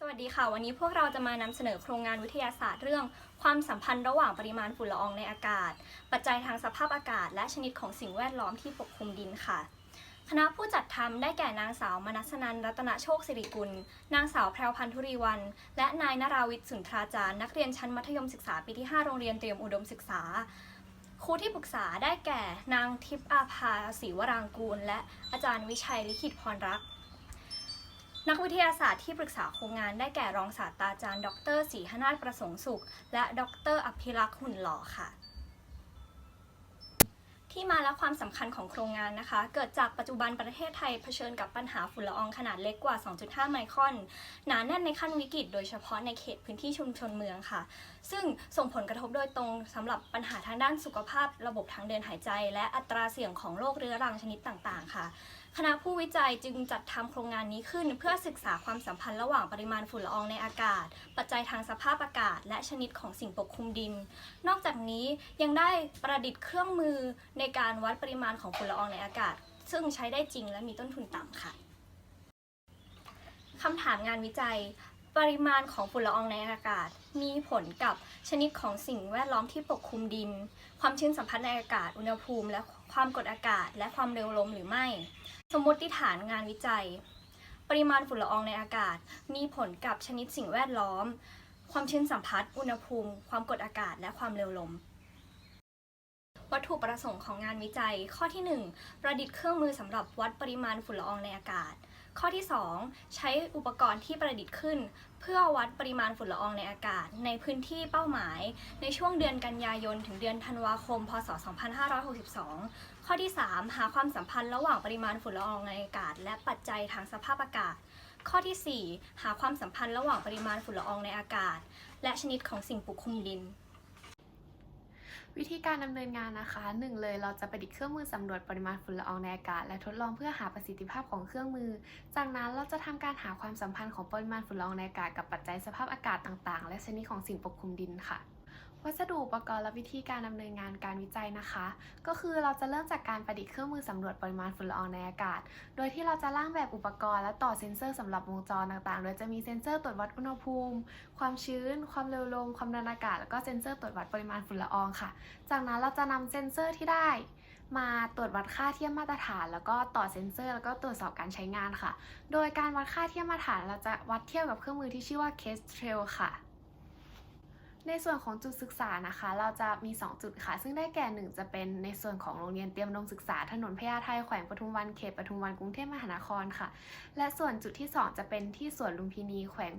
สวัสดีค่ะ วันนี้พวกเราจะมานำเสนอโครงงานวิทยาศาสตร์เรื่อง ความสัมพันธ์ระหว่างปริมาณฝุ่นละอองในอากาศ ปัจจัยทางสภาพอากาศ และชนิดของสิ่งแวดล้อมที่ปกคลุมดินค่ะ คณะผู้จัดทำได้แก่นางสาวมนัสนันรัตนโชคสิริกุล นางสาวแพรวพันธุรีวัน และนายนราวิทย์สุนทราจารย์ นักเรียนชั้นมัธยมศึกษาปีที่ 5 โรงเรียนเตรียมอุดมศึกษา ครูที่ปรึกษาได้แก่นางทิพย์อาภาศรีวรางกูล และอาจารย์วิชัยลิขิตพรรัก์ นักวิทยาศาสตร์ที่ปรึกษาโครงงานได้แก่รองศาสตราจารย์ ดรศรีหนาถประสงค์สุข และดรอภิรักษ์หุ่นหล่อค่ะที่มาและความสำคัญของโครงงานนะคะ เกิดจากปัจจุบันประเทศไทยเผชิญกับปัญหาฝุ่นละอองขนาดเล็กกว่า 2.5 ไมครอน หนาแน่นในขั้นวิกฤต โดยเฉพาะในเขตพื้นที่ชุมชนเมืองค่ะ ซึ่งส่งผลกระทบโดยตรงสำหรับปัญหาทางด้านสุขภาพ ระบบทางเดินหายใจ และอัตราเสี่ยงของโรคเรื้อรังชนิดต่างๆ ค่ะ คณะผู้วิจัยจึงจัดทำโครงงานนี้ขึ้น เพื่อศึกษาความสัมพันธ์ระหว่างปริมาณฝุ่นละอองในอากาศ ปัจจัยทางสภาพอากาศ และชนิดของสิ่งปกคลุมดิน นอกจากนี้ยังได้ประดิษฐ์เครื่องมือในการวัดปริมาณของฝุ่นละอองในอากาศ ซึ่งใช้ได้จริงและมีต้นทุนต่ำค่ะคำถามงานวิจัย ปริมาณของฝุ่นละอองในอากาศ มีผลกับชนิดของสิ่งแวดล้อมที่ปกคลุมดิน ความชื้นสัมพัทธ์ในอากาศ อุณหภูมิ และความกดอากาศ และความเร็วลมหรือไม่ สมมติฐานงานวิจัย ปริมาณฝุ่นละอองในอากาศ มีผลกับชนิดสิ่งแวดล้อม ความชื้นสัมพัทธ์อุณหภูมิ ความกดอากาศ และความเร็วลมวัตถุประสงค์ของงานวิจัย ข้อที่ 1 ประดิษฐ์เครื่องมือสำหรับวัดปริมาณฝุ่นละอองในอากาศ ข้อที่ 2 ใช้อุปกรณ์ที่ประดิษฐ์ขึ้น เพื่อวัดปริมาณฝุ่นละอองในอากาศ ในพื้นที่เป้าหมาย ในช่วงเดือนกันยายน ถึงเดือนธันวาคม พศ 2562 ข้อที่ 3 หาความสัมพันธ์ระหว่างปริมาณฝุ่นละอองในอากาศ และปัจจัยทางสภาพอากาศ ข้อทีสี่4 หาความสัมพันธ์ระหว่างปริมาณฝุ่นละอองในอากาศ และชนิดของสิ่งปกคลุมดิน วิธีการดำเนินงานนะคะหนึ่งเลยเราจะประดิษฐ์เครื่องมือสำรวจปริมาณฝุ่นละอองในอากาศ และทดลองเพื่อหาประสิทธิภาพของเครื่องมือ จากนั้นเราจะทำการหาความสัมพันธ์ของปริมาณฝุ่นละอองในอากาศกับปัจจัยสภาพอากาศต่างๆ และชนิดของสิ่งปกคลุมดินค่ะ วัสดุอุปกรณ์และวิธีการดำเนินงานการวิจัยนะคะ ก็คือเราจะเริ่มจากการประดิษฐ์เครื่องมือสำรวจปริมาณฝุ่นละอองในอากาศ โดยที่เราจะร่างแบบอุปกรณ์และต่อเซ็นเซอร์สำหรับวงจรต่างๆ โดยจะมีเซ็นเซอร์ตรวจวัดอุณหภูมิ ความชื้น ความเร็วลม ความดันอากาศ แล้วก็เซ็นเซอร์ตรวจวัดปริมาณฝุ่นละอองค่ะ จากนั้นเราจะนำเซ็นเซอร์ที่ได้ มาตรวจวัดค่าเทียมมาตรฐาน แล้วก็ต่อเซ็นเซอร์ แล้วก็ตรวจสอบการใช้งานค่ะ โดยการวัดค่าเทียมมาตรฐาน เราจะวัดเทียบกับเครื่องมือที่ชื่อว่า Case Trail ค่ะ ในส่วนของจุดศึกษานะคะ เราจะมี 2 จุดค่ะ ซึ่งได้แก่ 1 จะเป็นในส่วนของโรงเรียนเตรียมอุดมศึกษาถนนพญาไทแขวงปทุมวันเขตปทุมวันกรุงเทพมหานครค่ะ และส่วนจุดที่ 2 จะเป็นที่สวนลุมพินีแขวง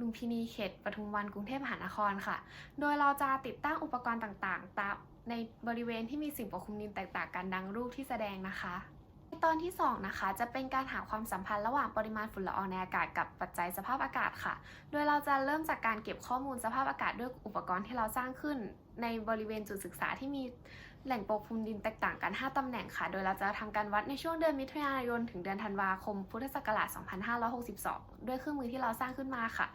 ลุมพินีเขตปทุมวันกรุงเทพมหานครค่ะ โดยเราจะติดตั้งอุปกรณ์ต่างๆตามในบริเวณที่มีสิ่งปกคลุมดินแตกต่างกันดังรูปที่แสดงนะคะ ตอนที่ 2 นะคะ จะเป็นการหาความสัมพันธ์ระหว่างปริมาณฝุ่นละอองในอากาศกับปัจจัยสภาพอากาศค่ะ โดยเราจะเริ่มจากการเก็บข้อมูลสภาพอากาศด้วยอุปกรณ์ที่เราสร้างขึ้น ในบริเวณจุดศึกษาที่มีแหล่งปกคลุมดินแตกต่างกัน 5 ตำแหน่งค่ะ โดยเราจะทำการวัดในช่วงเดือนมิถุนายน ถึงเดือนธันวาคม พุทธศักราช 2562 ด้วยเครื่องมือที่เราสร้างขึ้นมาค่ะ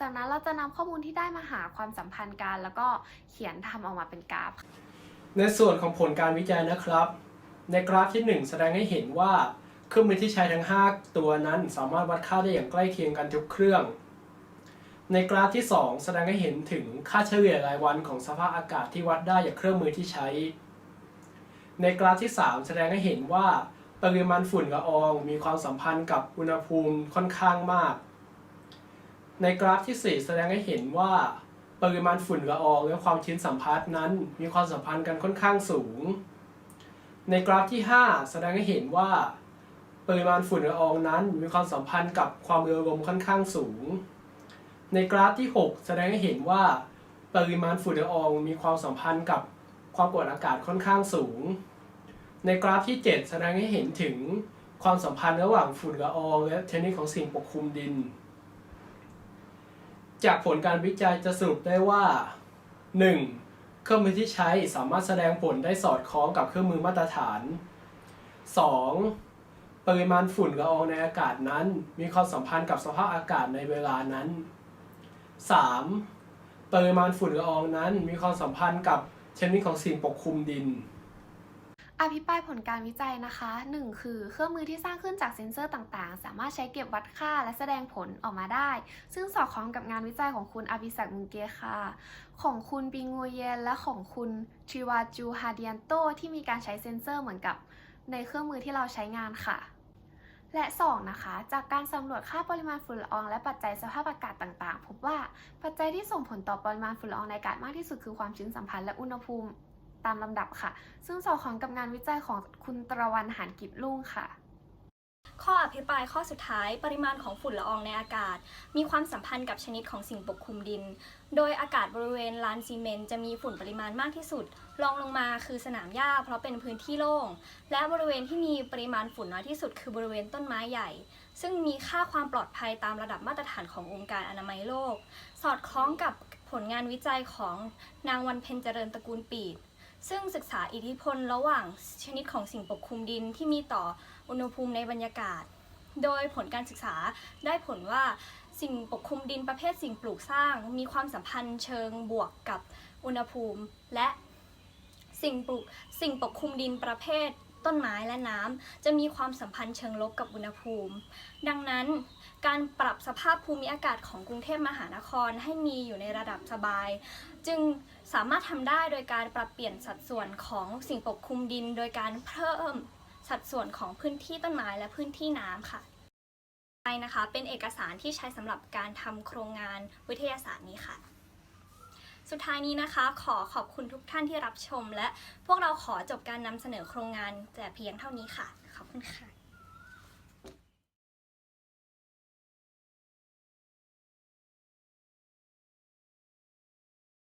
จากนั้นเราจะนำข้อมูลที่ได้มาหาความสัมพันธ์กัน แล้วก็เขียนทำออกมาเป็นกราฟ ในส่วนของผลการวิจัยนะครับ ในกราฟที่ 1 แสดงให้เห็นว่าเครื่องมือที่ใช้ทั้ง 5 ตัวนั้นสามารถวัดค่าได้อย่างใกล้เคียงกันทุกเครื่อง ในกราฟที่ 2 แสดงให้เห็นถึงค่าเฉลี่ยรายวันของสภาพอากาศที่วัดได้จากเครื่องมือที่ใช้ ในกราฟที่ 3 แสดงให้เห็นว่าปริมาณฝุ่นละอองมีความสัมพันธ์กับอุณหภูมิค่อนข้างมาก ในกราฟที่ 4 แสดงให้เห็นว่า ปริมาณฝุ่นละอองและความชื้นสัมพัทธ์นั้น มีความสัมพันธ์กันค่อนข้างสูง ในกราฟที่ 5 แสดงให้เห็นว่าปริมาณฝุ่นละอองนั้นมีความสัมพันธ์กับความเร็วลมค่อนข้างสูง ในกราฟที่ 6 แสดงให้เห็นว่า ปริมาณฝุ่นละอองมีความสัมพันธ์กับความกดอากาศค่อนข้างสูง ในกราฟที่ 7 แสดงให้เห็นถึงความสัมพันธ์ระหว่างฝุ่นละอองและชนิดของสิ่งปกคลุมดิน จากผลการวิจัยจะสรุปได้ว่า 1. เครื่องมือที่ใช้สามารถแสดงผลได้สอดคล้องกับเครื่องมือมาตรฐาน 2. ปริมาณฝุ่นละอองในอากาศนั้น มีความสัมพันธ์กับสภาพอากาศในเวลานั้น 3. ปริมาณฝุ่นละอองนั้นมีความสัมพันธ์กับชนิดของสิ่งปกคลุมดิน อภิปรายผลการวิจัยนะคะ 1. คือเครื่องมือที่สร้างขึ้นจากเซ็นเซอร์ต่างๆ สามารถใช้เก็บวัดค่าและแสดงผลออกมาได้ ซึ่งสอดคล้องกับงานวิจัยของคุณอภิศักดิ์มุงเกค่ะ ของคุณปิงูเยนและของคุณทริวาจูฮาเดียนโตที่มีการใช้เซ็นเซอร์เหมือนกับในเครื่องมือที่เราใช้งานค่ะ และ 2 นะคะ จากการสำรวจค่าปริมาณฝุ่นละออง และปัจจัยสภาพอากาศต่างๆ พบว่าปัจจัยที่ส่งผลต่อปริมาณฝุ่นละอองในอากาศมากที่สุดคือความชื้นสัมพันธ์และอุณหภูมิ ตามลำดับค่ะ ซึ่งสอดคล้องกับงานวิจัยของคุณตรวันหานกิจลุ่งค่ะ ข้ออภิปรายข้อสุดท้ายปริมาณของฝุ่นละอองในอากาศ มีความสัมพันธ์กับชนิดของสิ่งปกคลุมดิน โดยอากาศบริเวณลานซีเมนต์จะมีฝุ่นปริมาณมากที่สุดรองลงมาคือสนามหญ้าเพราะเป็นพื้นที่โล่ง และบริเวณที่มีปริมาณฝุ่นน้อยที่สุด คือบริเวณต้นไม้ใหญ่ ซึ่งมีค่าความปลอดภัยตามระดับมาตรฐานขององค์การอนามัยโลก สอดคล้องกับผลงานวิจัยของนางวันเพ็ญเจริญตระกูลปีด ซึ่งศึกษาอิทธิพลระหว่างชนิดของสิ่งปกคลุมดินที่มีต่ออุณหภูมิในบรรยากาศ โดยผลการศึกษาได้ผลว่าสิ่งปกคลุมดินประเภทสิ่งปลูกสร้าง มีความสัมพันธ์เชิงบวกกับอุณหภูมิ และสิ่งปลูกสิ่งปกคลุมดินประเภท ต้นไม้และน้ำจะมีความสัมพันธ์เชิงลบกับอุณหภูมิ ดังนั้นการปรับสภาพภูมิอากาศของกรุงเทพมหานครให้มีอยู่ในระดับสบาย จึงสามารถทำได้โดยการปรับเปลี่ยนสัดส่วนของสิ่งปกคลุมดิน โดยการเพิ่มสัดส่วนของพื้นที่ต้นไม้และพื้นที่น้ำค่ะนะคะเป็นเอกสารที่ใช้สำหรับการทำโครงงานวิทยาศาสตร์นี้ค่ะ สุดท้ายนี้นะคะ ขอขอบคุณทุกท่านที่รับชม และพวกเราขอจบการนำเสนอโครงงานแต่เพียงเท่านี้ค่ะ ขอบคุณค่ะ